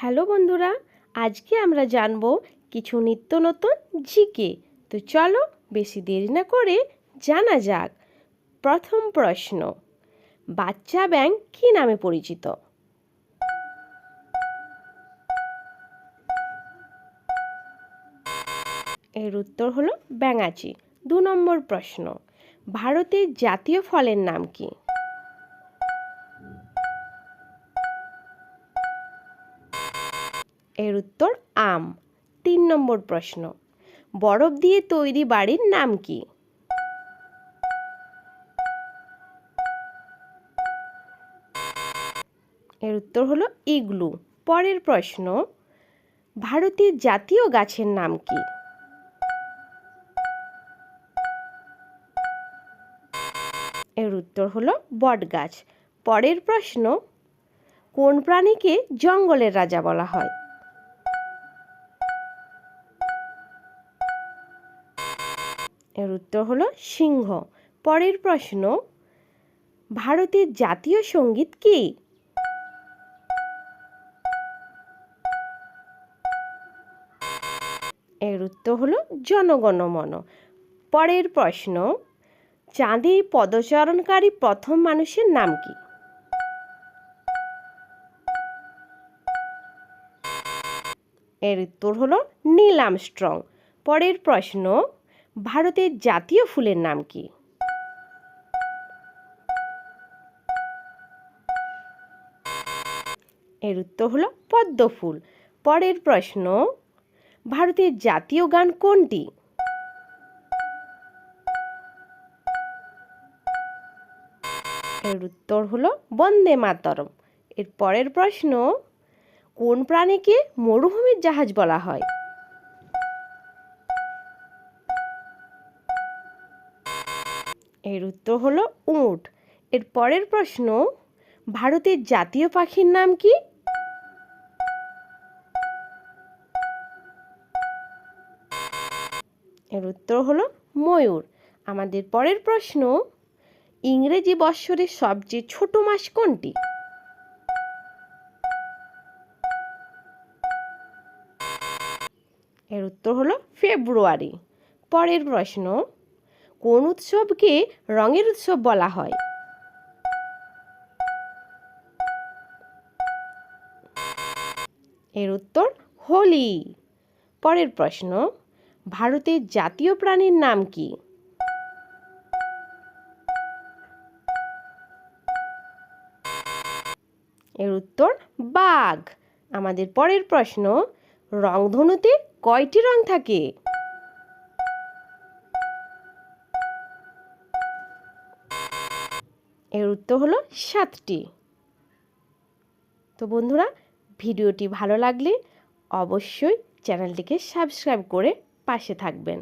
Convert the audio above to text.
Hello বন্ধুরা, আজকে আমরা জানব কিছু নিত্য নতুন জিকে তো চলো বেশি দেরি না করে জানা যাক। প্রথম প্রশ্ন, বাচ্চা ব্যাং কী নামে পরিচিত? এর উত্তর হলো ব্যাঙাচি। দু নম্বর প্রশ্ন, ভারতের জাতীয় ফলের নাম কি? এর উত্তর আম। তিন নম্বর প্রশ্ন, বরফ দিয়ে তৈরি বাড়ির নাম কি? এর উত্তর হলো ইগলু। পরের প্রশ্ন, ভারতের জাতীয় গাছের নাম কি? এর উত্তর হলো বটগাছ। পরের প্রশ্ন, কোন প্রাণীকে জঙ্গলের রাজা বলা হয়? এর উত্তর হলো সিংহ। পরের প্রশ্ন, ভারতের জাতীয় সংগীত কী? এর উত্তর হলো জনগণমন। পরের প্রশ্ন চাঁদে পদচারণকারী প্রথম মানুষের নাম কি? এর উত্তর হলো নীল আমস্ট্রং। পরের প্রশ্ন ভারতের জাতীয় ফুলের নাম কি? এর উত্তর হলো পদ্ম ফুল। পরের প্রশ্ন, ভারতের জাতীয় গান কোনটি? এর উত্তর হলো বন্দে মাতরম। এর পরের প্রশ্ন, কোন প্রাণীকে মরুভূমির জাহাজ বলা হয়? এর উত্তর হলো উট। এর পরের প্রশ্ন, ভারতের জাতীয় পাখির নাম কি? এর উত্তর হলো ময়ূর। আমাদের পরের প্রশ্ন, ইংরেজি বৎসরের সবচেয়ে ছোট মাস কোনটি? এর উত্তর হলো ফেব্রুয়ারি। পরের প্রশ্ন কোন উৎসবকে রঙের উৎসব বলা হয়? এর উত্তর, হোলি। পরের প্রশ্ন, ভারতের জাতীয় প্রাণীর নাম কি? এর উত্তর, বাঘ। আমাদের পরের প্রশ্ন, রংধনুতে কয়টি রং থাকে? এর উত্তর হলো সাতটি। তো বন্ধুরা, ভিডিওটি ভালো লাগলে অবশ্যই চ্যানেলটিকে সাবস্ক্রাইব করে পাশে থাকবেন।